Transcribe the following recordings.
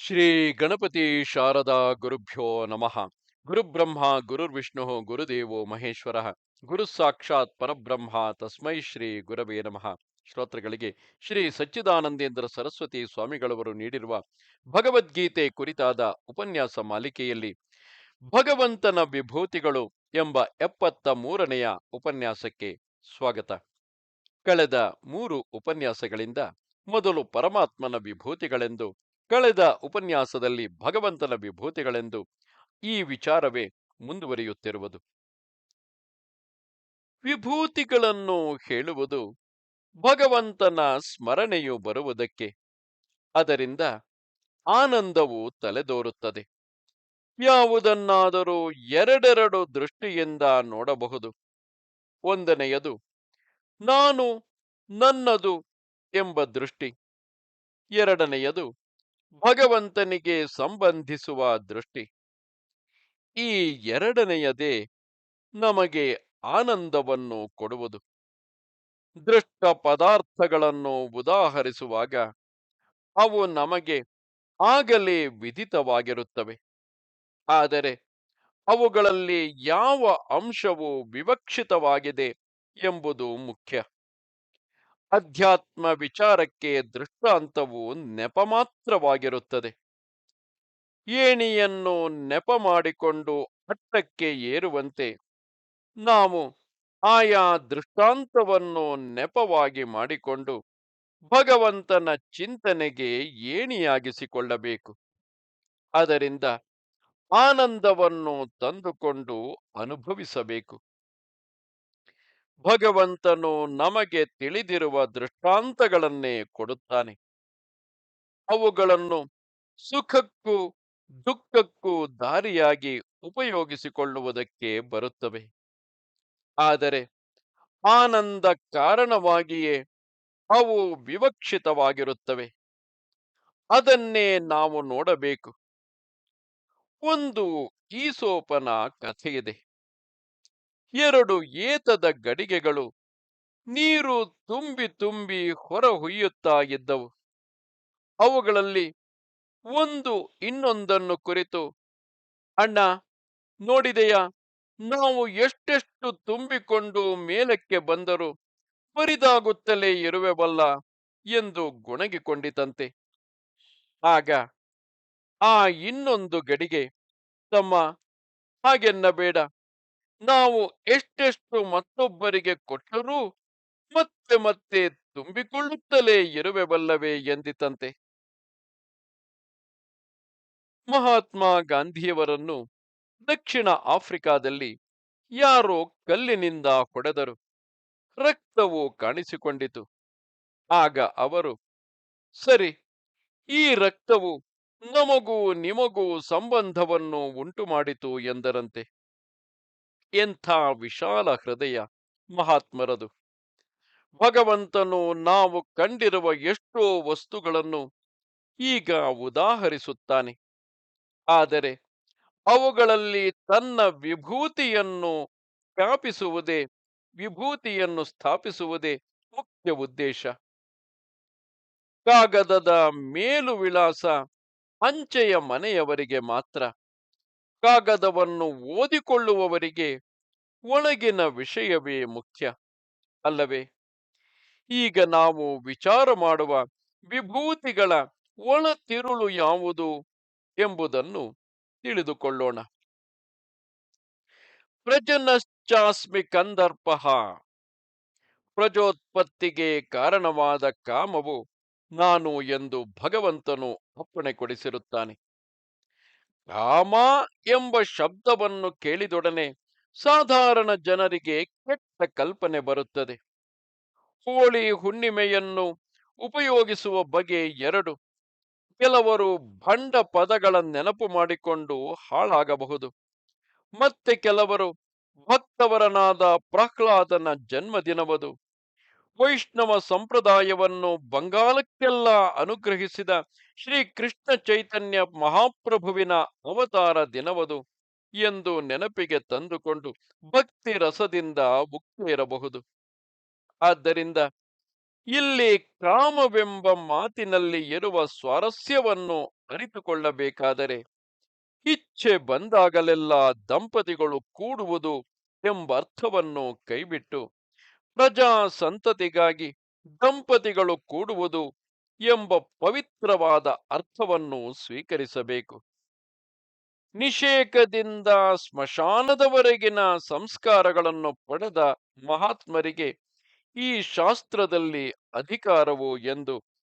ಶ್ರೀ ಗಣಪತಿ ಶಾರದಾ ಗುರುಭ್ಯೋ ನಮಃ. ಗುರುಬ್ರಹ್ಮ, ಗುರುರ್ವಿಷ್ಣು, ಗುರುದೇವೋ ಮಹೇಶ್ವರ, ಗುರು ಸಾಕ್ಷಾತ್ ಪರಬ್ರಹ್ಮ ತಸ್ಮೈ ಶ್ರೀ ಗುರವೇ ನಮಃ. ಶ್ರೋತೃಗಳಿಗೆ ಶ್ರೀ ಸಚ್ಚಿದಾನಂದೇಂದ್ರ ಸರಸ್ವತಿ ಸ್ವಾಮಿಗಳವರು ನೀಡಿರುವ ಭಗವದ್ಗೀತೆ ಕುರಿತಾದ ಉಪನ್ಯಾಸ ಮಾಲಿಕೆಯಲ್ಲಿ ಭಗವಂತನ ವಿಭೂತಿಗಳು ಎಂಬ ಎಪ್ಪತ್ತ ಮೂರನೆಯ ಉಪನ್ಯಾಸಕ್ಕೆ ಸ್ವಾಗತ. ಕಳೆದ ಮೂರು ಉಪನ್ಯಾಸಗಳಿಂದ ಮೊದಲು ಪರಮಾತ್ಮನ ವಿಭೂತಿಗಳೆಂದು ಕಳೆದ ಉಪನ್ಯಾಸದಲ್ಲಿ ಭಗವಂತನ ವಿಭೂತಿಗಳೆಂದು ಈ ವಿಚಾರವೇ ಮುಂದುವರಿಯುತ್ತಿರುವುದು. ವಿಭೂತಿಗಳನ್ನು ಹೇಳುವುದು ಭಗವಂತನ ಸ್ಮರಣೆಯು ಬರುವುದಕ್ಕೆ, ಅದರಿಂದ ಆನಂದವು ತಲೆದೋರುತ್ತದೆ. ಯಾವುದನ್ನಾದರೂ ಎರಡೆರಡು ದೃಷ್ಟಿಯಿಂದ ನೋಡಬಹುದು. ಒಂದನೆಯದು, ನಾನು ನನ್ನದು ಎಂಬ ದೃಷ್ಟಿ. ಎರಡನೆಯದು ಭಗವಂತನಿಗೆ ಸಂಬಂಧಿಸುವ ದೃಷ್ಟಿ. ಈ ಎರಡನೆಯದೇ ನಮಗೆ ಆನಂದವನ್ನು ಕೊಡುವುದು. ದೃಷ್ಟ ಪದಾರ್ಥಗಳನ್ನು ಉದಾಹರಿಸುವಾಗ ಅವು ನಮಗೆ ಆಗಲೇ ವಿದಿತವಾಗಿರುತ್ತವೆ ಆದರೆ ಅವುಗಳಲ್ಲಿ ಯಾವ ಅಂಶವು ವಿವಕ್ಷಿತವಾಗಿದೆ ಎಂಬುದು ಮುಖ್ಯ. ಅಧ್ಯಾತ್ಮ ವಿಚಾರಕ್ಕೆ ದೃಷ್ಟಾಂತವು ನೆಪ ಮಾತ್ರವಾಗಿರುತ್ತದೆ ಏಣಿಯನ್ನು ನೆಪ ಮಾಡಿಕೊಂಡು ಹಟ್ಟಕ್ಕೆ ಏರುವಂತೆ ನಾವು ಆಯಾ ದೃಷ್ಟಾಂತವನ್ನು ನೆಪವಾಗಿ ಮಾಡಿಕೊಂಡು ಭಗವಂತನ ಚಿಂತನೆಗೆ ಏಣಿಯಾಗಿಸಿಕೊಳ್ಳಬೇಕು. ಅದರಿಂದ ಆನಂದವನ್ನು ತಂದುಕೊಂಡು ಅನುಭವಿಸಬೇಕು. ಭಗವಂತನು ನಮಗೆ ತಿಳಿದಿರುವ ದೃಷ್ಟಾಂತಗಳನ್ನೇ ಕೊಡುತ್ತಾನೆ. ಅವುಗಳನ್ನು ಸುಖಕ್ಕೂ ದುಃಖಕ್ಕೂ ದಾರಿಯಾಗಿ ಉಪಯೋಗಿಸಿಕೊಳ್ಳುವುದಕ್ಕೆ ಬರುತ್ತವೆ. ಆದರೆ ಆನಂದ ಕಾರಣವಾಗಿಯೇ ಅವು ವಿವಕ್ಷಿತವಾಗಿರುತ್ತವೆ. ಅದನ್ನೇ ನಾವು ನೋಡಬೇಕು. ಒಂದು ಈಸೋಪನ ಕಥೆಯಿದೆ. ಎರಡು ಏತದ ಗಡಿಗೆಗಳು ನೀರು ತುಂಬಿ ತುಂಬಿ ಹೊರಹುಯ್ಯುತ್ತಾ ಇದ್ದವು. ಅವುಗಳಲ್ಲಿ ಒಂದು ಇನ್ನೊಂದನ್ನು ಕುರಿತು, ಅಣ್ಣ, ನೋಡಿದೆಯಾ? ನಾವು ಎಷ್ಟೆಷ್ಟು ತುಂಬಿಕೊಂಡು ಮೇಲಕ್ಕೆ ಬಂದರೂ ಬರಿದಾಗುತ್ತಲೇ ಇರುವೆವಲ್ಲ? ಎಂದು ಗೊಣಗಿಕೊಂಡಿತಂತೆ. ಆಗ ಆ ಇನ್ನೊಂದು ಗಡಿಗೆ, ತಮ್ಮ, ಹಾಗೆನ್ನಬೇಡ. ನಾವು ಎಷ್ಟೆಷ್ಟು ಮತ್ತೊಬ್ಬರಿಗೆ ಕೊಟ್ಟರೂ ಮತ್ತೆ ಮತ್ತೆ ತುಂಬಿಕೊಳ್ಳುತ್ತಲೇ ಇರುವೆವಲ್ಲವೇ ಎಂದಿತಂತೆ. ಮಹಾತ್ಮ ಗಾಂಧಿಯವರನ್ನು ದಕ್ಷಿಣ ಆಫ್ರಿಕಾದಲ್ಲಿ ಯಾರೋ ಕಲ್ಲಿನಿಂದ ಹೊಡೆದರು. ರಕ್ತವು ಕಾಣಿಸಿಕೊಂಡಿತು. ಆಗ ಅವರು, ಸರಿ, ಈ ರಕ್ತವು ನಮಗೂ ನಿಮಗೂ ಸಂಬಂಧವನ್ನು ಉಂಟು ಮಾಡಿತು ಎಂದರಂತೆ. ಎಂಥ ವಿಶಾಲ ಹೃದಯ ಮಹಾತ್ಮರದು. ಭಗವಂತನು ನಾವು ಕಂಡಿರುವ ಎಷ್ಟೋ ವಸ್ತುಗಳನ್ನು ಈಗ ಉದಾಹರಿಸುತ್ತಾನೆ. ಆದರೆ ಅವುಗಳಲ್ಲಿ ತನ್ನ ವಿಭೂತಿಯನ್ನು ವ್ಯಾಪಿಸುವುದೇ, ವಿಭೂತಿಯನ್ನು ಸ್ಥಾಪಿಸುವುದೇ ಮುಖ್ಯ ಉದ್ದೇಶ. ಕಾಗದದ ಮೇಲು ವಿಳಾಸ ಅಂಚೆಯ ಮನೆಯವರಿಗೆ ಮಾತ್ರ. ಕಾಗದವನ್ನು ಓದಿಕೊಳ್ಳುವವರಿಗೆ ಒಳಗಿನ ವಿಷಯವೇ ಮುಖ್ಯ, ಅಲ್ಲವೇ? ಈಗ ನಾವು ವಿಚಾರ ಮಾಡುವ ವಿಭೂತಿಗಳ ಒಳ ತಿರುಳು ಯಾವುದು ಎಂಬುದನ್ನು ತಿಳಿದುಕೊಳ್ಳೋಣ. ಪ್ರಜನಶ್ಚಾಸ್ಮಿ ಕಂದರ್ಪ ಪ್ರಜೋತ್ಪತ್ತಿಗೆ ಕಾರಣವಾದ ಕಾಮವು ನಾನು ಎಂದು ಭಗವಂತನು ಅಪ್ಪಣೆ ಕೊಡಿಸಿರುತ್ತಾನೆ ಕಾಮ ಎಂಬ ಶಬ್ದವನ್ನು ಕೇಳಿದೊಡನೆ ಸಾಧಾರಣ ಜನರಿಗೆ ಕೆಟ್ಟ ಕಲ್ಪನೆ ಬರುತ್ತದೆ. ಹೋಳಿ ಹುಣ್ಣಿಮೆಯನ್ನು ಉಪಯೋಗಿಸುವ ಬಗೆ ಎರಡು. ಕೆಲವರು ಭಂಡ ಪದಗಳ ನೆನಪು ಮಾಡಿಕೊಂಡು ಹಾಳಾಗಬಹುದು. ಮತ್ತೆ ಕೆಲವರು ಭಕ್ತವರನಾದ ಪ್ರಹ್ಲಾದನ ಜನ್ಮದಿನವದು. ವೈಷ್ಣವ ಸಂಪ್ರದಾಯವನ್ನು ಬಂಗಾಲಕ್ಕೆಲ್ಲ ಅನುಗ್ರಹಿಸಿದ ಶ್ರೀ ಕೃಷ್ಣ ಚೈತನ್ಯ ಮಹಾಪ್ರಭುವಿನ ಅವತಾರ ದಿನವದು ಎಂದು ನೆನಪಿಗೆ ತಂದುಕೊಂಡು ಭಕ್ತಿ ರಸದಿಂದ ಮುಕ್ತಿರಬಹುದು. ಆದ್ದರಿಂದ ಇಲ್ಲಿ ಕಾಮವೆಂಬ ಮಾತಿನಲ್ಲಿ ಇರುವ ಸ್ವಾರಸ್ಯವನ್ನು ಅರಿತುಕೊಳ್ಳಬೇಕಾದರೆ ಇಚ್ಛೆ ಬಂದಾಗಲೆಲ್ಲ ದಂಪತಿಗಳು ಕೂಡುವುದು ಎಂಬ ಅರ್ಥವನ್ನು ಕೈಬಿಟ್ಟು ಪ್ರಜಾ ಸಂತತಿಗಾಗಿ ದಂಪತಿಗಳು ಕೂಡುವುದು ಎಂಬ ಪವಿತ್ರವಾದ ಅರ್ಥವನ್ನು ಸ್ವೀಕರಿಸಬೇಕು. ನಿಷೇಕದಿಂದ ಸ್ಮಶಾನದವರೆಗಿನ ಸಂಸ್ಕಾರಗಳನ್ನು ಪಡೆದ ಮಹಾತ್ಮರಿಗೆ ಈ ಶಾಸ್ತ್ರದಲ್ಲಿ ಅಧಿಕಾರವು ಎಂದು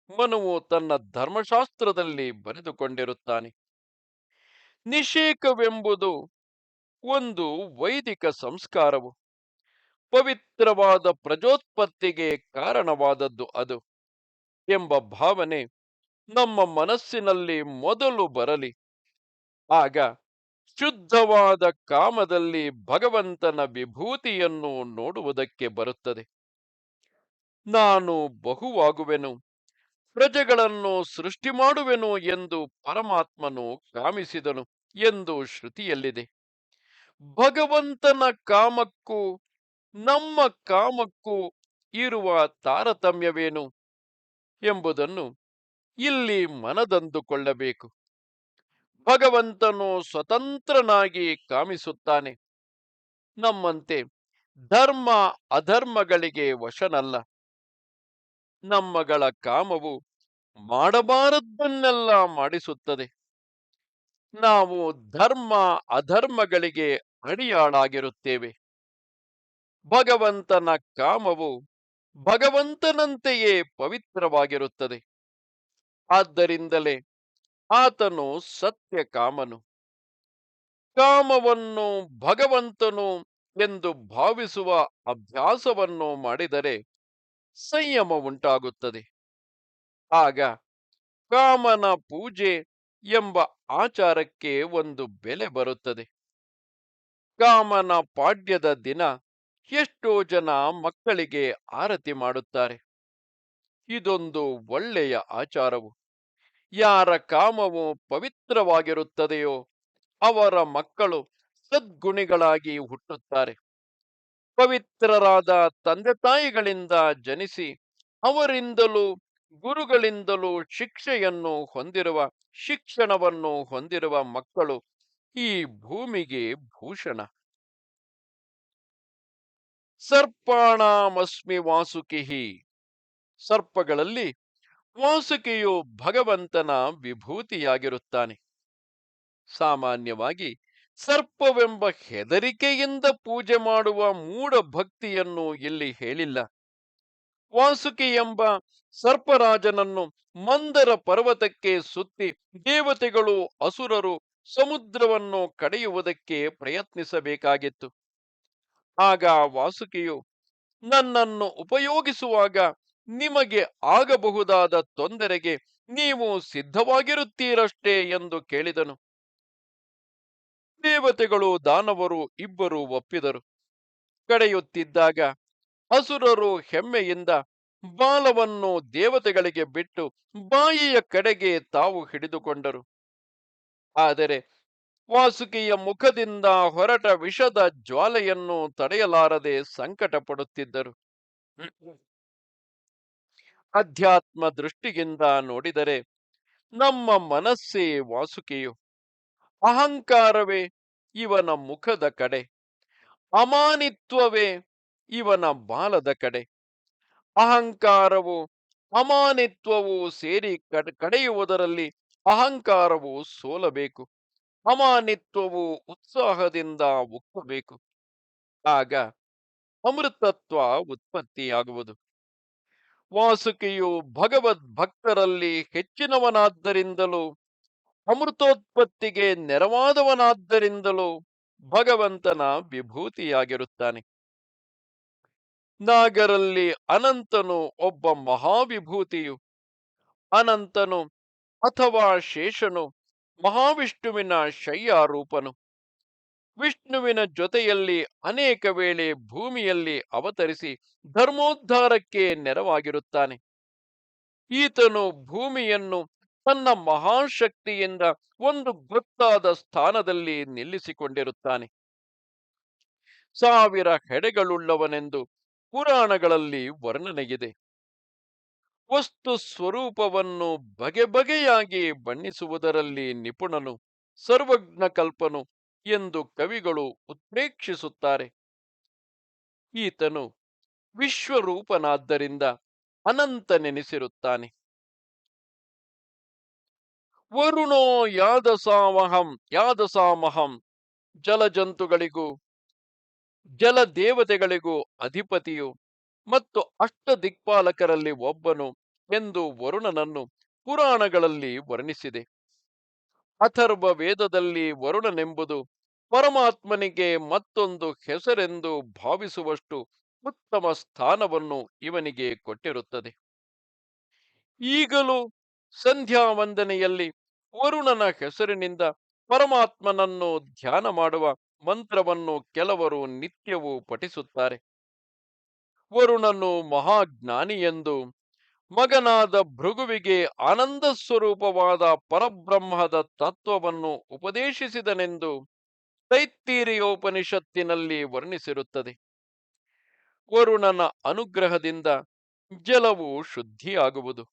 ಮನುವು ತನ್ನ ಧರ್ಮಶಾಸ್ತ್ರದಲ್ಲಿ ಬರೆದುಕೊಂಡಿರುತ್ತಾನೆ. ನಿಷೇಕವೆಂಬುದು ಒಂದು ವೈದಿಕ ಸಂಸ್ಕಾರವು. ಪವಿತ್ರವಾದ ಪ್ರಜೋತ್ಪತ್ತಿಗೆ ಕಾರಣವಾದದ್ದು ಅದು ಎಂಬ ಭಾವನೆ ನಮ್ಮ ಮನಸ್ಸಿನಲ್ಲಿ ಮೊದಲು ಬರಲಿ. ಆಗ ಶುದ್ಧವಾದ ಕಾಮದಲ್ಲಿ ಭಗವಂತನ ವಿಭೂತಿಯನ್ನು ನೋಡುವುದಕ್ಕೆ ಬರುತ್ತದೆ. ನಾನು ಬಹುವಾಗುವೆನು, ಪ್ರಜೆಗಳನ್ನು ಸೃಷ್ಟಿ ಮಾಡುವೆನು ಎಂದು ಪರಮಾತ್ಮನು ಕಾಮಿಸಿದನು ಎಂದು ಶ್ರುತಿಯಲ್ಲಿದೆ. ಭಗವಂತನ ಕಾಮಕ್ಕೂ ನಮ್ಮ ಕಾಮಕ್ಕೂ ಇರುವ ತಾರತಮ್ಯವೇನು ಎಂಬುದನ್ನು ಇಲ್ಲಿ ಮನದಂದುಕೊಳ್ಳಬೇಕು. ಭಗವಂತನು ಸ್ವತಂತ್ರನಾಗಿ ಕಾಮಿಸುತ್ತಾನೆ. ನಮ್ಮಂತೆ ಧರ್ಮ ಅಧರ್ಮಗಳಿಗೆ ವಶನಲ್ಲ. ನಮ್ಮಗಳ ಕಾಮವು ಮಾಡಬಾರದ್ದನ್ನೆಲ್ಲ ಮಾಡಿಸುತ್ತದೆ. ನಾವು ಧರ್ಮ ಅಧರ್ಮಗಳಿಗೆ ಅಡಿಯಾಳಾಗಿರುತ್ತೇವೆ. ಭಗವಂತನ ಕಾಮವು ಭಗವಂತನಂತೆಯೇ ಪವಿತ್ರವಾಗಿರುತ್ತದೆ. ಆದ್ದರಿಂದಲೇ ಆತನು ಸತ್ಯ ಕಾಮನು. ಕಾಮವನ್ನು ಭಗವಂತನು ಎಂದು ಭಾವಿಸುವ ಅಭ್ಯಾಸವನ್ನು ಮಾಡಿದರೆ ಸಂಯಮ ಉಂಟಾಗುತ್ತದೆ. ಆಗ ಕಾಮನ ಪೂಜೆ ಎಂಬ ಆಚಾರಕ್ಕೆ ಒಂದು ಬೆಲೆ ಬರುತ್ತದೆ. ಕಾಮನ ಪಾಡ್ಯದ ದಿನ ಎಷ್ಟೋ ಜನ ಮಕ್ಕಳಿಗೆ ಆರತಿ ಮಾಡುತ್ತಾರೆ. ಇದೊಂದು ಒಳ್ಳೆಯ ಆಚಾರವು. ಯಾರ ಕಾಮವು ಪವಿತ್ರವಾಗಿರುತ್ತದೆಯೋ ಅವರ ಮಕ್ಕಳು ಸದ್ಗುಣಿಗಳಾಗಿ ಹುಟ್ಟುತ್ತಾರೆ. ಪವಿತ್ರರಾದ ತಂದೆ ತಾಯಿಗಳಿಂದ ಜನಿಸಿ ಅವರಿಂದಲೂ ಗುರುಗಳಿಂದಲೂ ಶಿಕ್ಷೆಯನ್ನು ಹೊಂದಿರುವ, ಶಿಕ್ಷಣವನ್ನು ಹೊಂದಿರುವ ಮಕ್ಕಳು ಈ ಭೂಮಿಗೆ ಭೂಷಣ. ಸರ್ಪಾಣಾಮಸ್ಮಿ ವಾಸುಕಿಹಿ. ಸರ್ಪಗಳಲ್ಲಿ ವಾಸುಕಿಯು ಭಗವಂತನ ವಿಭೂತಿಯಾಗಿರುತ್ತಾನೆ. ಸಾಮಾನ್ಯವಾಗಿ ಸರ್ಪವೆಂಬ ಹೆದರಿಕೆಯಿಂದ ಪೂಜೆ ಮಾಡುವ ಮೂಢ ಭಕ್ತಿಯನ್ನು ಇಲ್ಲಿ ಹೇಳಿಲ್ಲ. ವಾಸುಕಿ ಎಂಬ ಸರ್ಪರಾಜನನ್ನು ಮಂದರ ಪರ್ವತಕ್ಕೆ ಸುತ್ತಿ ದೇವತೆಗಳು ಅಸುರರು ಸಮುದ್ರವನ್ನು ಕಡೆಯುವುದಕ್ಕೆ ಪ್ರಯತ್ನಿಸಬೇಕಾಗಿತ್ತು. ಆಗ ವಾಸುಕಿಯು, ನನ್ನನ್ನು ಉಪಯೋಗಿಸುವಾಗ ನಿಮಗೆ ಆಗಬಹುದಾದ ತೊಂದರೆಗೆ ನೀವು ಸಿದ್ಧವಾಗಿರುತ್ತೀರಷ್ಟೇ? ಎಂದು ಕೇಳಿದನು. ದೇವತೆಗಳು, ದಾನವರು ಇಬ್ಬರು ಒಪ್ಪಿದರು. ಕಡೆಯುತ್ತಿದ್ದಾಗ ಅಸುರರು ಹೆಮ್ಮೆಯಿಂದ ಬಾಲವನ್ನು ದೇವತೆಗಳಿಗೆ ಬಿಟ್ಟು ಬಾಯಿಯ ಕಡೆಗೆ ತಾವು ಹಿಡಿದುಕೊಂಡರು. ಆದರೆ ವಾಸುಕಿಯ ಮುಖದಿಂದ ಹೊರಟ ವಿಷದ ಜ್ವಾಲೆಯನ್ನು ತಡೆಯಲಾರದೆ ಸಂಕಟ ಪಡುತ್ತಿದ್ದರು ಅಧ್ಯಾತ್ಮ ದೃಷ್ಟಿಯಿಂದ ನೋಡಿದರೆ ನಮ್ಮ ಮನಸ್ಸೇ ವಾಸುಕಿಯು. ಅಹಂಕಾರವೇ ಇವನ ಮುಖದ ಕಡೆ. ಅಮಾನಿತ್ವವೇ ಇವನ ಬಾಲದ ಕಡೆ. ಅಹಂಕಾರವು ಅಮಾನಿತ್ವವು ಸೇರಿ ಕಡೆಯುವುದರಲ್ಲಿ ಅಹಂಕಾರವು ಸೋಲಬೇಕು. ಅಮಾನಿತ್ವವು ಉತ್ಸಾಹದಿಂದ ಉಕ್ಕಬೇಕು ಆಗ ಅಮೃತತ್ವ ಉತ್ಪತ್ತಿಯಾಗುವುದು. ವಾಸುಕಿಯು ಭಗವದ್ ಭಕ್ತರಲ್ಲಿ ಹೆಚ್ಚಿನವನಾದ್ದರಿಂದಲೂ, ಅಮೃತೋತ್ಪತ್ತಿಗೆ ನೆರವಾದವನಾದ್ದರಿಂದಲೂ ಭಗವಂತನ ವಿಭೂತಿಯಾಗಿರುತ್ತಾನೆ. ನಾಗರಲ್ಲಿ ಅನಂತನು ಒಬ್ಬ ಮಹಾವಿಭೂತಿಯು. ಅನಂತನು ಅಥವಾ ಶೇಷನು ಮಹಾವಿಷ್ಣುವಿನ ಶಯ್ಯಾರೂಪನು. ವಿಷ್ಣುವಿನ ಜೊತೆಯಲ್ಲಿ ಅನೇಕ ವೇಳೆ ಭೂಮಿಯಲ್ಲಿ ಅವತರಿಸಿ ಧರ್ಮೋದ್ಧಾರಕ್ಕೆ ನೆರವಾಗಿರುತ್ತಾನೆ. ಈತನು ಭೂಮಿಯನ್ನು ತನ್ನ ಮಹಾಶಕ್ತಿಯಿಂದ ಒಂದು ಗೊತ್ತಾದ ಸ್ಥಾನದಲ್ಲಿ ನಿಲ್ಲಿಸಿಕೊಂಡಿರುತ್ತಾನೆ. ಸಾವಿರ ಹೆಡೆಗಳುಳ್ಳವನೆಂದು ಪುರಾಣಗಳಲ್ಲಿ ವರ್ಣನೆಗಿದೆ ವಸ್ತು ಸ್ವರೂಪವನ್ನು ಬಗೆ ಬಗೆಯಾಗಿ ಬಣ್ಣಿಸುವುದರಲ್ಲಿ ನಿಪುಣನು, ಸರ್ವಜ್ಞ ಕಲ್ಪನು ಎಂದು ಕವಿಗಳು ಉತ್ಪ್ರೇಕ್ಷಿಸುತ್ತಾರೆ. ಈತನು ವಿಶ್ವರೂಪನಾದ್ದರಿಂದ ಅನಂತನೆನಿಸಿರುತ್ತಾನೆ. ವರುಣೋ ಯಾದಸಾಮಹಂ ಯಾದಸಾಮಹಂ, ಜಲಜಂತುಗಳಿಗೂ ಜಲ ದೇವತೆಗಳಿಗೂ ಅಧಿಪತಿಯು ಮತ್ತು ಅಷ್ಟ ದಿಕ್ಪಾಲಕರಲ್ಲಿ ಒಬ್ಬನು ಎಂದು ವರುಣನನ್ನು ಪುರಾಣಗಳಲ್ಲಿ ವರ್ಣಿಸಿದೆ. ಅಥರ್ವ ವೇದದಲ್ಲಿ ವರುಣನೆಂಬುದು ಪರಮಾತ್ಮನಿಗೆ ಮತ್ತೊಂದು ಹೆಸರೆಂದು ಭಾವಿಸುವಷ್ಟು ಉತ್ತಮ ಸ್ಥಾನವನ್ನು ಇವನಿಗೆ ಕೊಟ್ಟಿರುತ್ತದೆ. ಈಗಲೂ ಸಂಧ್ಯಾ ವಂದನೆಯಲ್ಲಿ ವರುಣನ ಹೆಸರಿನಿಂದ ಪರಮಾತ್ಮನನ್ನು ಧ್ಯಾನ ಮಾಡುವ ಮಂತ್ರವನ್ನು ಕೆಲವರು ನಿತ್ಯವೂ ಪಠಿಸುತ್ತಾರೆ. ವರುಣನು ಮಹಾಜ್ಞಾನಿಯೆಂದು ಮಗನಾದ ಭೃಗುವಿಗೆ ಆನಂದ ಸ್ವರೂಪವಾದ ಪರಬ್ರಹ್ಮದ ತತ್ವವನ್ನು ಉಪದೇಶಿಸಿದನೆಂದು ತೈತ್ತೀರಿಯೋಪನಿಷತ್ತಿನಲ್ಲಿ ವರ್ಣಿಸಿರುತ್ತದೆ. ವರುಣನ ಅನುಗ್ರಹದಿಂದ ಜಲವು ಶುದ್ಧಿಯಾಗುವುದು.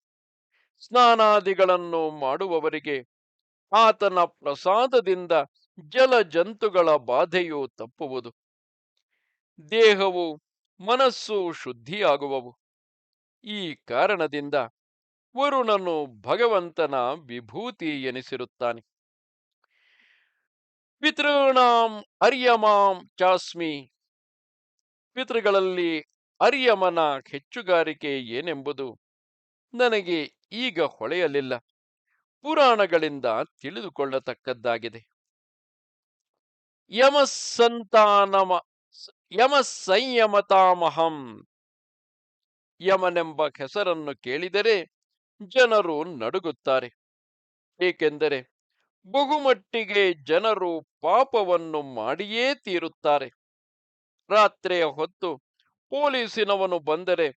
ಸ್ನಾನಾದಿಗಳನ್ನು ಮಾಡುವವರಿಗೆ ಆತನ ಪ್ರಸಾದದಿಂದ ಜಲ ಜಂತುಗಳ ಬಾಧೆಯು ತಪ್ಪುವುದು. ದೇಹವು ಮನಸ್ಸು ಶುದ್ಧಿಯಾಗುವವು. ಈ ಕಾರಣದಿಂದ ವರುಣನು ಭಗವಂತನ ವಿಭೂತಿ ಎನಿಸಿರುತ್ತಾನೆ. ಪಿತೃಣಾಂ ಅರ್ಯಮಾಂ ಚಾಸ್ಮಿ, ಪಿತೃಗಳಲ್ಲಿ ಅರ್ಯಮನ ಹೆಚ್ಚುಗಾರಿಕೆ ಏನೆಂಬುದು ನನಗೆ ಈಗ ಹೊಳೆಯಲಿಲ್ಲ. ಪುರಾಣಗಳಿಂದ ತಿಳಿದುಕೊಳ್ಳತಕ್ಕದ್ದಾಗಿದೆ. ಯಮಸ್ಸಂತಾನಮ ಯಮ ಸಂಯಮತಾಮಹಂ. ಯಮನೆಂಬ ಹೆಸರನ್ನು ಕೇಳಿದರೆ ಜನರು ನಡುಗುತ್ತಾರೆ. ಏಕೆಂದರೆ ಬಹುಮಟ್ಟಿಗೆ ಜನರು ಪಾಪವನ್ನು ಮಾಡಿಯೇ ತೀರುತ್ತಾರೆ. ರಾತ್ರಿಯ ಹೊತ್ತು ಪೊಲೀಸಿನವನು ಬಂದರೆ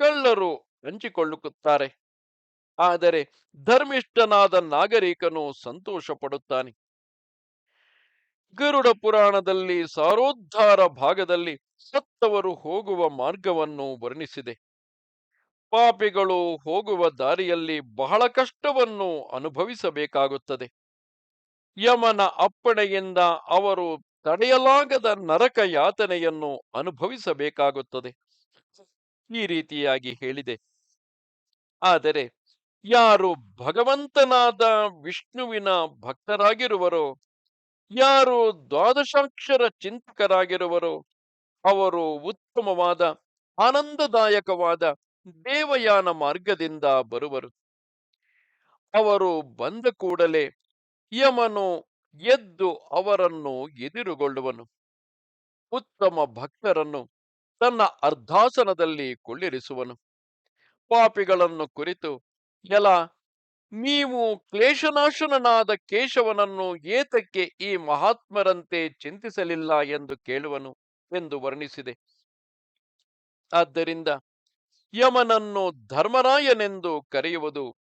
ಕಳ್ಳರು ಹಂಚಿಕೊಳ್ಳುತ್ತಾರೆ. ಆದರೆ ಧರ್ಮಿಷ್ಠನಾದ ನಾಗರಿಕನು ಸಂತೋಷ ಪಡುತ್ತಾನೆ ಗರುಡ ಪುರಾಣದಲ್ಲಿ ಸಾರೋದ್ಧಾರ ಭಾಗದಲ್ಲಿ ಸತ್ತವರು ಹೋಗುವ ಮಾರ್ಗವನ್ನು ವರ್ಣಿಸಿದೆ. ಪಾಪಿಗಳು ಹೋಗುವ ದಾರಿಯಲ್ಲಿ ಬಹಳ ಕಷ್ಟವನ್ನು ಅನುಭವಿಸಬೇಕಾಗುತ್ತದೆ. ಯಮನ ಅಪ್ಪಣೆಯಿಂದ ಅವರು ತಡೆಯಲಾಗದ ನರಕ ಯಾತನೆಯನ್ನು ಅನುಭವಿಸಬೇಕಾಗುತ್ತದೆ. ಈ ರೀತಿಯಾಗಿ ಹೇಳಿದೆ. ಆದರೆ ಯಾರು ಭಗವಂತನಾದ ವಿಷ್ಣುವಿನ ಭಕ್ತರಾಗಿರುವರೋ ಯಾರು ದ್ವಾದಶಾಕ್ಷರ ಚಿಂತಕರಾಗಿರುವರು, ಅವರು ಉತ್ತಮವಾದ, ಆನಂದದಾಯಕವಾದ ದೇವಯಾನ ಮಾರ್ಗದಿಂದ ಬರುವರು. ಅವರು ಬಂದ ಕೂಡಲೇ ಯಮನು ಎದ್ದು ಅವರನ್ನು ಎದುರುಗೊಳ್ಳುವನು. ಉತ್ತಮ ಭಕ್ತರನ್ನು ತನ್ನ ಅರ್ಧಾಸನದಲ್ಲಿ ಕುಳ್ಳಿರಿಸುವನು. ಪಾಪಿಗಳನ್ನು ಕುರಿತು ಎಲ ನೀವು ಕ್ಲೇಶನಾಶನನಾದ ಕೇಶವನನ್ನು ಏತಕ್ಕೆ ಈ ಮಹಾತ್ಮರಂತೆ ಚಿಂತಿಸಲಿಲ್ಲ ಎಂದು ಕೇಳುವನು ಎಂದು ವರ್ಣಿಸಿದೆ. ಆದ್ದರಿಂದ ಯಮನನ್ನು ಧರ್ಮರಾಯನೆಂದು ಕರೆಯುವುದು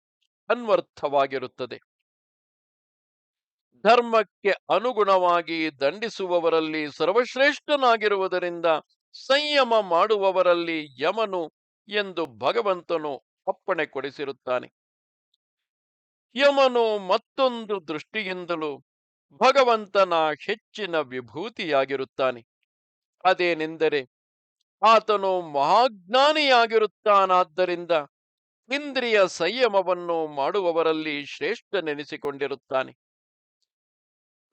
ಅನ್ವರ್ಥವಾಗಿರುತ್ತದೆ. ಧರ್ಮಕ್ಕೆ ಅನುಗುಣವಾಗಿ ದಂಡಿಸುವವರಲ್ಲಿ ಸರ್ವಶ್ರೇಷ್ಠನಾಗಿರುವುದರಿಂದ ಸಂಯಮ ಮಾಡುವವರಲ್ಲಿ ಯಮನು ಎಂದು ಭಗವಂತನು ಅಪ್ಪಣೆ ಕೊಡಿಸಿರುತ್ತಾನೆ. ಯಮನು ಮತ್ತೊಂದು ದೃಷ್ಟಿಯಿಂದಲೂ ಭಗವಂತನ ಹೆಚ್ಚಿನ ವಿಭೂತಿಯಾಗಿರುತ್ತಾನೆ. ಅದೇನೆಂದರೆ ಆತನು ಮಹಾಜ್ಞಾನಿಯಾಗಿರುತ್ತಾನಾದ್ದರಿಂದ ಇಂದ್ರಿಯ ಸಂಯಮವನ್ನು ಮಾಡುವವರಲ್ಲಿ ಶ್ರೇಷ್ಠನೆನಿಸಿಕೊಂಡಿರುತ್ತಾನೆ.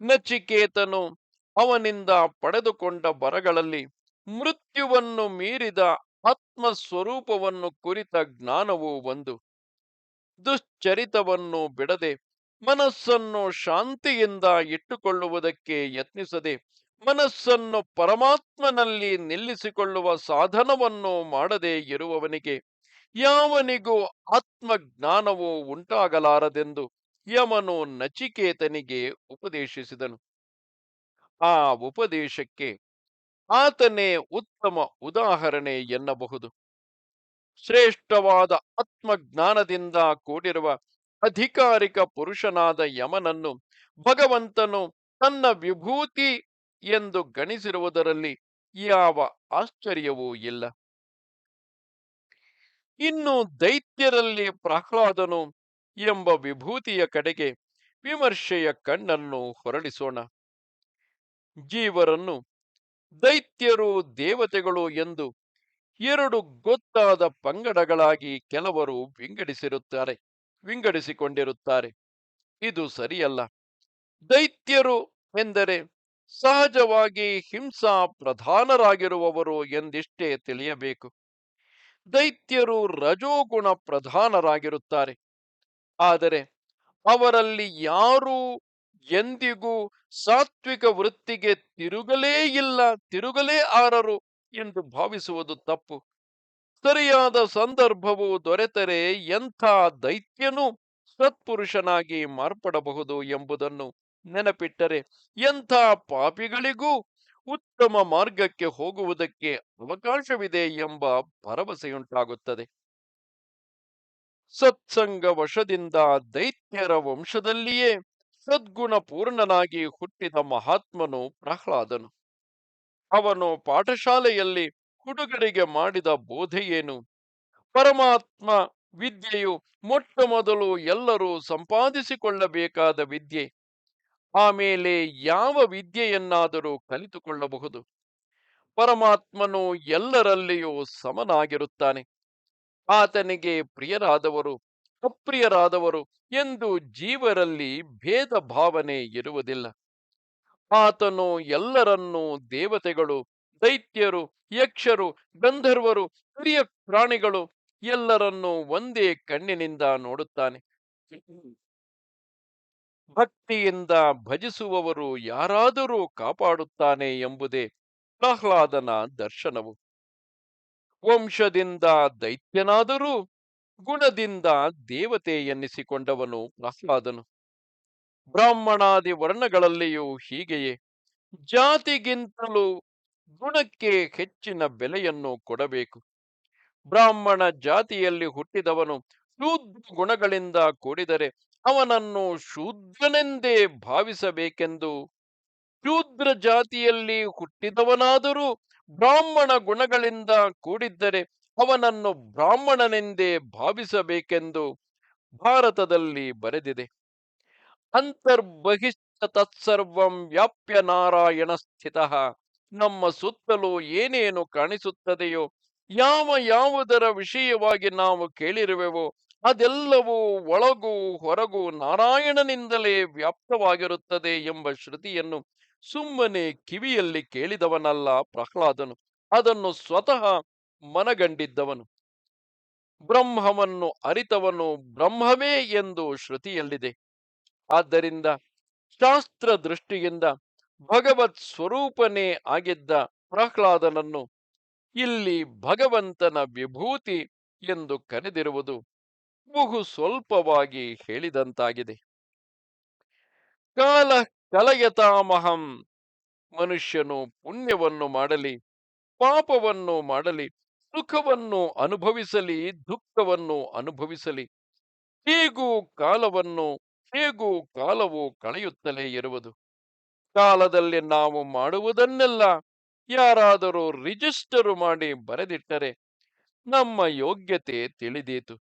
ನಚಿಕೇತನು ಅವನಿಂದ ಪಡೆದುಕೊಂಡ ಬರಗಳಲ್ಲಿ ಮೃತ್ಯುವನ್ನು ಮೀರಿದ ಆತ್ಮ ಸ್ವರೂಪವನ್ನು ಕುರಿತ ಜ್ಞಾನವೂ ಒಂದು. ದುಶ್ಚರಿತವನ್ನು ಬಿಡದೆ, ಮನಸ್ಸನ್ನು ಶಾಂತಿಯಿಂದ ಇಟ್ಟುಕೊಳ್ಳುವುದಕ್ಕೆ ಯತ್ನಿಸದೆ, ಮನಸ್ಸನ್ನು ಪರಮಾತ್ಮನಲ್ಲಿ ನಿಲ್ಲಿಸಿಕೊಳ್ಳುವ ಸಾಧನವನ್ನು ಮಾಡದೆ ಇರುವವನಿಗೆ ಯಾವನಿಗೂ ಆತ್ಮಜ್ಞಾನವು ಉಂಟಾಗಲಾರದೆಂದು ಯಮನು ನಚಿಕೇತನಿಗೆ ಉಪದೇಶಿಸಿದನು. ಆ ಉಪದೇಶಕ್ಕೆ ಆತನೇ ಉತ್ತಮ ಉದಾಹರಣೆ ಎನ್ನಬಹುದು. ಶ್ರೇಷ್ಠವಾದ ಆತ್ಮಜ್ಞಾನದಿಂದ ಕೂಡಿರುವ ಅಧಿಕಾರಿಕ ಪುರುಷನಾದ ಯಮನನ್ನು ಭಗವಂತನು ತನ್ನ ವಿಭೂತಿ ಎಂದು ಗಣಿಸಿರುವುದರಲ್ಲಿ ಯಾವ ಆಶ್ಚರ್ಯವೂ ಇಲ್ಲ. ಇನ್ನು ದೈತ್ಯರಲ್ಲಿ ಪ್ರಹ್ಲಾದನು ಎಂಬ ವಿಭೂತಿಯ ಕಡೆಗೆ ವಿಮರ್ಶೆಯ ಕಣ್ಣನ್ನು ಹೊರಡಿಸೋಣ. ಜೀವರನ್ನು ದೈತ್ಯರು ದೇವತೆಗಳು ಎಂದು ಎರಡು ಗೊತ್ತಾದ ಪಂಗಡಗಳಾಗಿ ಕೆಲವರು ವಿಂಗಡಿಸಿರುತ್ತಾರೆ, ವಿಂಗಡಿಸಿಕೊಂಡಿರುತ್ತಾರೆ. ಇದು ಸರಿಯಲ್ಲ. ದೈತ್ಯರು ಎಂದರೆ ಸಹಜವಾಗಿ ಹಿಂಸಾ ಪ್ರಧಾನರಾಗಿರುವವರು ಎಂದಿಷ್ಟೇ ತಿಳಿಯಬೇಕು. ದೈತ್ಯರು ರಜೋಗುಣ ಪ್ರಧಾನರಾಗಿರುತ್ತಾರೆ. ಆದರೆ ಅವರಲ್ಲಿ ಯಾರೂ ಎಂದಿಗೂ ಸಾತ್ವಿಕ ವೃತ್ತಿಗೆ ತಿರುಗಲೇ ಇಲ್ಲ, ತಿರುಗಲೇ ಆರರು. ಎಂದು ಭಾವಿಸುವುದು ತಪ್ಪು. ಸರಿಯಾದ ಸಂದರ್ಭವು ದೊರೆತರೆ ಎಂಥ ದೈತ್ಯನೂ ಸತ್ಪುರುಷನಾಗಿ ಮಾರ್ಪಡಬಹುದು ಎಂಬುದನ್ನು ನೆನಪಿಟ್ಟರೆ ಎಂಥ ಪಾಪಿಗಳಿಗೂ ಉತ್ತಮ ಮಾರ್ಗಕ್ಕೆ ಹೋಗುವುದಕ್ಕೆ ಅವಕಾಶವಿದೆ ಎಂಬ ಭರವಸೆಯುಂಟಾಗುತ್ತದೆ. ಸತ್ಸಂಗ ವಶದಿಂದ ದೈತ್ಯರ ವಂಶದಲ್ಲಿಯೇ ಸದ್ಗುಣ ಪೂರ್ಣನಾಗಿ ಹುಟ್ಟಿದ ಮಹಾತ್ಮನು ಪ್ರಹ್ಲಾದನು. ಅವನು ಪಾಠಶಾಲೆಯಲ್ಲಿ ಹುಡುಗರಿಗೆ ಮಾಡಿದ ಬೋಧೆಯೇನು? ಪರಮಾತ್ಮ ವಿದ್ಯೆಯು ಮೊಟ್ಟ ಮೊದಲು ಎಲ್ಲರೂ ಸಂಪಾದಿಸಿಕೊಳ್ಳಬೇಕಾದ ವಿದ್ಯೆ. ಆಮೇಲೆ ಯಾವ ವಿದ್ಯೆಯನ್ನಾದರೂ ಕಲಿತುಕೊಳ್ಳಬಹುದು. ಪರಮಾತ್ಮನು ಎಲ್ಲರಲ್ಲಿಯೂ ಸಮನಾಗಿರುತ್ತಾನೆ. ಆತನಿಗೆ ಪ್ರಿಯರಾದವರು, ಅಪ್ರಿಯರಾದವರು ಎಂದು ಜೀವರಲ್ಲಿ ಭೇದ ಭಾವನೆ ಇರುವುದಿಲ್ಲ. ಆತನು ಎಲ್ಲರನ್ನೂ ದೇವತೆಗಳು, ದೈತ್ಯರು, ಯಕ್ಷರು, ಗಂಧರ್ವರು, ಹಿರಿಯ ಪ್ರಾಣಿಗಳು ಎಲ್ಲರನ್ನೂ ಒಂದೇ ಕಣ್ಣಿನಿಂದ ನೋಡುತ್ತಾನೆ. ಭಕ್ತಿಯಿಂದ ಭಜಿಸುವವರು ಯಾರಾದರೂ ಕಾಪಾಡುತ್ತಾನೆ ಎಂಬುದೇ ಪ್ರಹ್ಲಾದನ ದರ್ಶನವು. ವಂಶದಿಂದ ದೈತ್ಯನಾದರೂ ಗುಣದಿಂದ ದೇವತೆ ಎನ್ನಿಸಿಕೊಂಡವನು ಪ್ರಹ್ಲಾದನು. ಬ್ರಾಹ್ಮಣಾದಿ ವರ್ಣಗಳಲ್ಲಿಯೂ ಹೀಗೆಯೇ. ಜಾತಿಗಿಂತಲೂ ಗುಣಕ್ಕೆ ಹೆಚ್ಚಿನ ಬೆಲೆಯನ್ನು ಕೊಡಬೇಕು. ಬ್ರಾಹ್ಮಣ ಜಾತಿಯಲ್ಲಿ ಹುಟ್ಟಿದವನು ಶೂದ್ರ ಗುಣಗಳಿಂದ ಕೂಡಿದರೆ ಅವನನ್ನು ಶೂದ್ರನೆಂದೇ ಭಾವಿಸಬೇಕೆಂದು. ಶೂದ್ರ ಜಾತಿಯಲ್ಲಿ ಹುಟ್ಟಿದವನಾದರೂ ಬ್ರಾಹ್ಮಣ ಗುಣಗಳಿಂದ ಕೂಡಿದ್ದರೆ ಅವನನ್ನು ಬ್ರಾಹ್ಮಣನೆಂದೇ ಭಾವಿಸಬೇಕೆಂದು ಭಾರತದಲ್ಲಿ ಬರೆದಿದೆ. ಅಂತರ್ಬಹಿಷ್ಠ ತತ್ಸರ್ವಂ ವ್ಯಾಪ್ಯ ನಾರಾಯಣ ಸ್ಥಿತ. ನಮ್ಮ ಸುತ್ತಲೂ ಏನೇನು ಕಾಣಿಸುತ್ತದೆಯೋ, ಯಾವ ಯಾವುದರ ವಿಷಯವಾಗಿ ನಾವು ಕೇಳಿರುವೆವೋ, ಅದೆಲ್ಲವೂ ಒಳಗೂ ಹೊರಗೂ ನಾರಾಯಣನಿಂದಲೇ ವ್ಯಾಪ್ತವಾಗಿರುತ್ತದೆ ಎಂಬ ಶ್ರುತಿಯನ್ನು ಸುಮ್ಮನೆ ಕಿವಿಯಲ್ಲಿ ಕೇಳಿದವನಲ್ಲ ಪ್ರಹ್ಲಾದನು. ಅದನ್ನು ಸ್ವತಃ ಮನಗಂಡಿದ್ದವನು. ಬ್ರಹ್ಮವನ್ನು ಅರಿತವನು ಬ್ರಹ್ಮವೇ ಎಂದು ಶ್ರುತಿಯಲ್ಲಿದೆ. ಆದ್ದರಿಂದ ಶಾಸ್ತ್ರ ದೃಷ್ಟಿಯಿಂದ ಭಗವತ್ ಸ್ವರೂಪನೇ ಆಗಿದ್ದ ಪ್ರಹ್ಲಾದನನ್ನು ಇಲ್ಲಿ ಭಗವಂತನ ವಿಭೂತಿ ಎಂದು ಕರೆದಿರುವುದು ಬಹು ಸ್ವಲ್ಪವಾಗಿ ಹೇಳಿದಂತಾಗಿದೆ. ಕಾಲ ಕಲಯತಾಮಹಂ, ಮನುಷ್ಯನು ಪುಣ್ಯವನ್ನು ಮಾಡಲಿ, ಪಾಪವನ್ನು ಮಾಡಲಿ, ಸುಖವನ್ನು ಅನುಭವಿಸಲಿ, ದುಃಖವನ್ನು ಅನುಭವಿಸಲಿ, ಹೀಗೂ ಕಾಲವನ್ನು ಹೇಗೂ ಕಾಲವು ಕಳೆಯುತ್ತಲೇ ಇರುವುದು. ಕಾಲದಲ್ಲಿ ನಾವು ಮಾಡುವುದನ್ನೆಲ್ಲ ಯಾರಾದರೂ ರಿಜಿಸ್ಟರು ಮಾಡಿ ಬರೆದಿಟ್ಟರೆ ನಮ್ಮ ಯೋಗ್ಯತೆ ತಿಳಿದೀತು.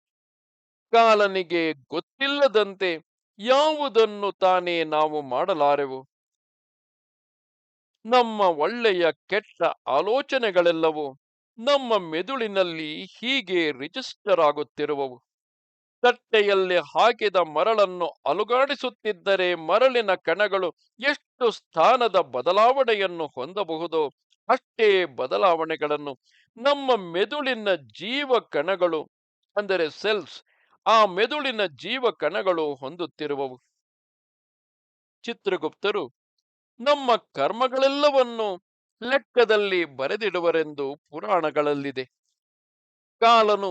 ಕಾಲನಿಗೆ ಗೊತ್ತಿಲ್ಲದಂತೆ ಯಾವುದನ್ನು ತಾನೇ ನಾವು ಮಾಡಲಾರೆವು? ನಮ್ಮ ಒಳ್ಳೆಯ ಕೆಟ್ಟ ಆಲೋಚನೆಗಳೆಲ್ಲವೂ ನಮ್ಮ ಮೆದುಳಿನಲ್ಲಿ ಹೀಗೆ ರಿಜಿಸ್ಟರ್ ಆಗುತ್ತಿರುವವು ತಟ್ಟೆಯಲ್ಲಿ ಹಾಕಿದ ಮರಳನ್ನು ಅಲುಗಾಡಿಸುತ್ತಿದ್ದರೆ ಮರಳಿನ ಕಣಗಳು ಎಷ್ಟು ಸ್ಥಾನದ ಬದಲಾವಣೆಯನ್ನು ಹೊಂದಬಹುದೋ. ಅಷ್ಟೇ ಬದಲಾವಣೆಗಳನ್ನು ನಮ್ಮ ಮೆದುಳಿನ ಜೀವ ಕಣಗಳು, ಅಂದರೆ ಸೆಲ್ಸ್ ಆ ಮೆದುಳಿನ ಜೀವ ಕಣಗಳು ಹೊಂದುತ್ತಿರುವವು. ಚಿತ್ರಗುಪ್ತರು, ನಮ್ಮ ಕರ್ಮಗಳೆಲ್ಲವನ್ನು ಲೆಕ್ಕದಲ್ಲಿ ಬರೆದಿಡುವರೆಂದು ಪುರಾಣಗಳಲ್ಲಿದೆ. ಕಾಲನು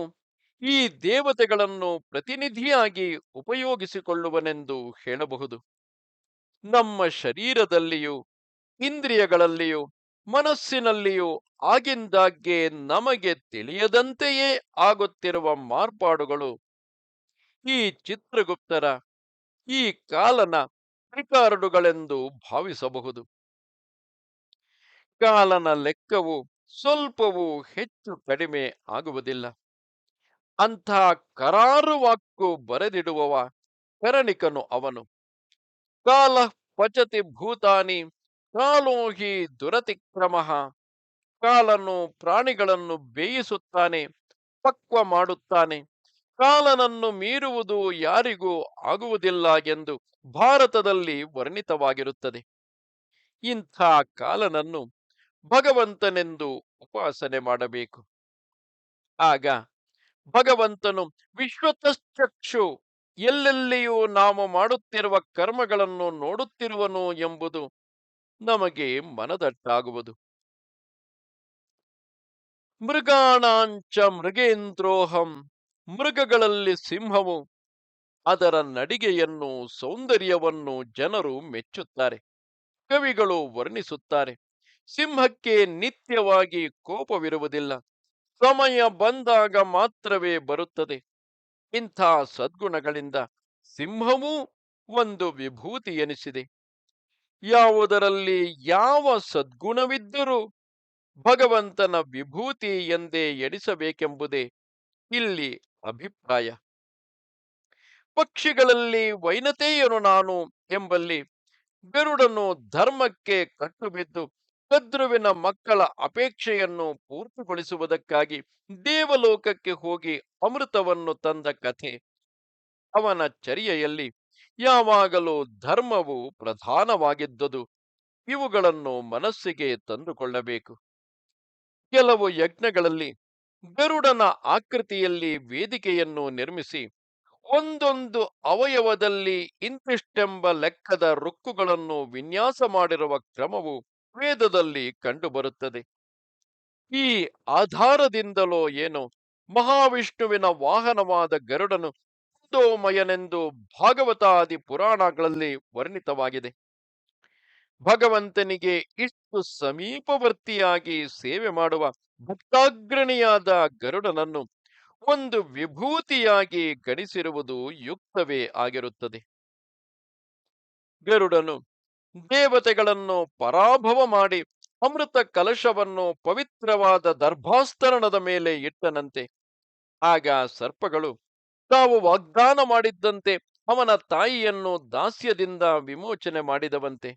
ಈ ದೇವತೆಗಳನ್ನು ಪ್ರತಿನಿಧಿಯಾಗಿ ಉಪಯೋಗಿಸಿಕೊಳ್ಳುವನೆಂದು ಹೇಳಬಹುದು. ನಮ್ಮ ಶರೀರದಲ್ಲಿಯೂ, ಇಂದ್ರಿಯಗಳಲ್ಲಿಯೂ, ಮನಸ್ಸಿನಲ್ಲಿಯೂ ಆಗಿಂದಾಗ್ಗೆ ನಮಗೆ ತಿಳಿಯದಂತೆಯೇ ಆಗುತ್ತಿರುವ ಮಾರ್ಪಾಡುಗಳು ಈ ಚಿತ್ರಗುಪ್ತರ, ಈ ಕಾಲನ ರಿಕಾರ್ಡುಗಳೆಂದು ಭಾವಿಸಬಹುದು. ಕಾಲನ ಲೆಕ್ಕವು ಸ್ವಲ್ಪವೂ ಹೆಚ್ಚು ಕಡಿಮೆ ಆಗುವುದಿಲ್ಲ. ಅಂಥ ಕರಾರು ವಾಕ್ಕು ಬರೆದಿಡುವವ ಕರಣಿಕನು ಅವನು. ಕಾಲ ಪಚತಿ ಭೂತಾನಿ ಕಾಲೋಹಿ ದುರತಿಕ್ರಮ. ಕಾಲನು ಪ್ರಾಣಿಗಳನ್ನು ಬೇಯಿಸುತ್ತಾನೆ, ಪಕ್ವ ಮಾಡುತ್ತಾನೆ. ಕಾಲನನ್ನು ಮೀರುವುದು ಯಾರಿಗೂ ಆಗುವುದಿಲ್ಲ ಎಂದು ಭಾರತದಲ್ಲಿ ವರ್ಣಿತವಾಗಿರುತ್ತದೆ. ಇಂಥ ಕಾಲನನ್ನು ಭಗವಂತನೆಂದು ಉಪಾಸನೆ ಮಾಡಬೇಕು. ಆಗ ಭಗವಂತನು ವಿಶ್ವತಶ್ಚಕ್ಷು ಎಲ್ಲೆಲ್ಲಿಯೂ ನಾವು ಮಾಡುತ್ತಿರುವ ಕರ್ಮಗಳನ್ನು ನೋಡುತ್ತಿರುವನು ಎಂಬುದು ನಮಗೆ ಮನದಟ್ಟಾಗುವುದು. ಮೃಗಾಣಾಂಚ ಮೃಗೇಂದ್ರೋಹಂ, ಮೃಗಗಳಲ್ಲಿ ಸಿಂಹವು ಅದರ ನಡಿಗೆಯನ್ನು, ಸೌಂದರ್ಯವನ್ನು ಜನರು ಮೆಚ್ಚುತ್ತಾರೆ, ಕವಿಗಳು ವರ್ಣಿಸುತ್ತಾರೆ. ಸಿಂಹಕ್ಕೆ ನಿತ್ಯವಾಗಿ ಕೋಪವಿರುವುದಿಲ್ಲ. ಸಮಯ ಬಂದಾಗ ಮಾತ್ರವೇ ಬರುತ್ತದೆ. ಇಂಥ ಸದ್ಗುಣಗಳಿಂದ ಸಿಂಹವೂ ಒಂದು ವಿಭೂತಿ ಎನಿಸಿದೆ. ಯಾವುದರಲ್ಲಿ ಯಾವ ಸದ್ಗುಣವಿದ್ದರೂ ಭಗವಂತನ ವಿಭೂತಿ ಎಂದೇ ಎಣಿಸಬೇಕೆಂಬುದೇ ಇಲ್ಲಿ ಅಭಿಪ್ರಾಯ. ಪಕ್ಷಿಗಳಲ್ಲಿ ವೈನತೆಯನು ನಾನು ಎಂಬಲ್ಲಿ ಬೆರುಡನು ಧರ್ಮಕ್ಕೆ ಕಟ್ಟುಬಿದ್ದು ಕದ್ರುವಿನ ಮಕ್ಕಳ ಅಪೇಕ್ಷೆಯನ್ನು ಪೂರ್ತಿಗೊಳಿಸುವುದಕ್ಕಾಗಿ ದೇವಲೋಕಕ್ಕೆ ಹೋಗಿ ಅಮೃತವನ್ನು ತಂದ ಕಥೆ. ಅವನ ಚರ್ಯೆಯಲ್ಲಿ ಯಾವಾಗಲೂ ಧರ್ಮವು ಪ್ರಧಾನವಾಗಿದ್ದುದು. ಇವುಗಳನ್ನು ಮನಸ್ಸಿಗೆ ತಂದುಕೊಳ್ಳಬೇಕು. ಕೆಲವು ಯಜ್ಞಗಳಲ್ಲಿ ಗರುಡನ ಆಕೃತಿಯಲ್ಲಿ ವೇದಿಕೆಯನ್ನು ನಿರ್ಮಿಸಿ ಒಂದೊಂದು ಅವಯವದಲ್ಲಿ ಇಂತಿಷ್ಟೆಂಬ ಲೆಕ್ಕದ ರುಕ್ಕುಗಳನ್ನು ವಿನ್ಯಾಸ ಮಾಡಿರುವ ಕ್ರಮವು ವೇದದಲ್ಲಿ ಕಂಡುಬರುತ್ತದೆ. ಈ ಆಧಾರದಿಂದಲೋ ಏನು ಮಹಾವಿಷ್ಣುವಿನ ವಾಹನವಾದ ಗರುಡನು ಮಯನೆಂದು ಭಾಗವತಾದಿ ಪುರಾಣಗಳಲ್ಲಿ ವರ್ಣಿತವಾಗಿದೆ. ಭಗವಂತನಿಗೆ ಇಷ್ಟು ಸಮೀಪವರ್ತಿಯಾಗಿ ಸೇವೆ ಮಾಡುವ ಭಕ್ತಾಗ್ರಣಿಯಾದ ಗರುಡನನ್ನು ಒಂದು ವಿಭೂತಿಯಾಗಿ ಗಣಿಸಿರುವುದು ಯುಕ್ತವೇ ಆಗಿರುತ್ತದೆ. ಗರುಡನು ದೇವತೆಗಳನ್ನು ಪರಾಭವ ಮಾಡಿ ಅಮೃತ ಕಲಶವನ್ನು ಪವಿತ್ರವಾದ ದರ್ಭಾಸ್ತರಣದ ಮೇಲೆ ಇಟ್ಟನಂತೆ. ಆಗ ಸರ್ಪಗಳು ತಾವು ವಾಗ್ದಾನ ಮಾಡಿದ್ದಂತೆ ಅವನ ತಾಯಿಯನ್ನು ದಾಸ್ಯದಿಂದ ವಿಮೋಚನೆ ಮಾಡಿದವಂತೆ.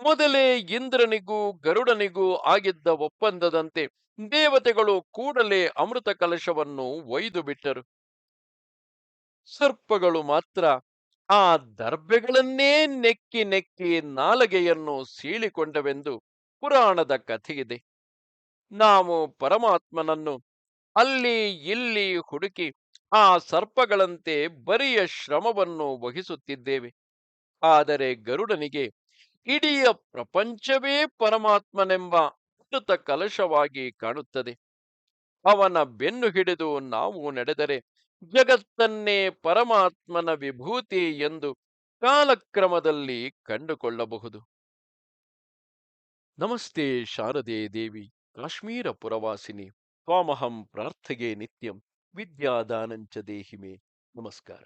ಮೊದಲೇ ಇಂದ್ರನಿಗೂ ಗರುಡನಿಗೂ ಆಗಿದ್ದ ಒಪ್ಪಂದದಂತೆ ದೇವತೆಗಳು ಕೂಡಲೇ ಅಮೃತ ಕಲಶವನ್ನು ಒಯ್ದು ಬಿಟ್ಟರು. ಸರ್ಪಗಳು ಮಾತ್ರ ಆ ದರ್ಬೆಗಳನ್ನೇ ನೆಕ್ಕಿ ನೆಕ್ಕಿ ನಾಲಗೆಯನ್ನು ಸೀಳಿಕೊಂಡವೆಂದು ಪುರಾಣದ ಕಥೆಯಿದೆ. ನಾವು ಪರಮಾತ್ಮನನ್ನು ಅಲ್ಲಿ ಇಲ್ಲಿ ಹುಡುಕಿ ಆ ಸರ್ಪಗಳಂತೆ ಬರಿಯ ಶ್ರಮವನ್ನು ವಹಿಸುತ್ತಿದ್ದೇವೆ. ಆದರೆ ಗರುಡನಿಗೆ ಇಡೀ ಪ್ರಪಂಚವೇ ಪರಮಾತ್ಮನೆಂಬ ಅಮೃತ ಕಲಶವಾಗಿ ಕಾಣುತ್ತದೆ. ಅವನ ಬೆನ್ನು ಹಿಡಿದು ನಾವು ನಡೆದರೆ ಜಗತ್ತನ್ನೇ ಪರಮಾತ್ಮನ ವಿಭೂತಿ ಎಂದು ಕಾಲಕ್ರಮದಲ್ಲಿ ಕಂಡುಕೊಳ್ಳಬಹುದು. ನಮಸ್ತೆ ಶಾರದೆ ದೇವಿ, ಕಾಶ್ಮೀರ ಪುರವಾಸಿನಿ. ತ್ವಾಮಹಂ ಪ್ರಾರ್ಥಗೆ ನಿತ್ಯಂ. ವಿದ್ಯಾದಾನಂಚ ದೇಹಿಮೆ. ನಮಸ್ಕಾರ.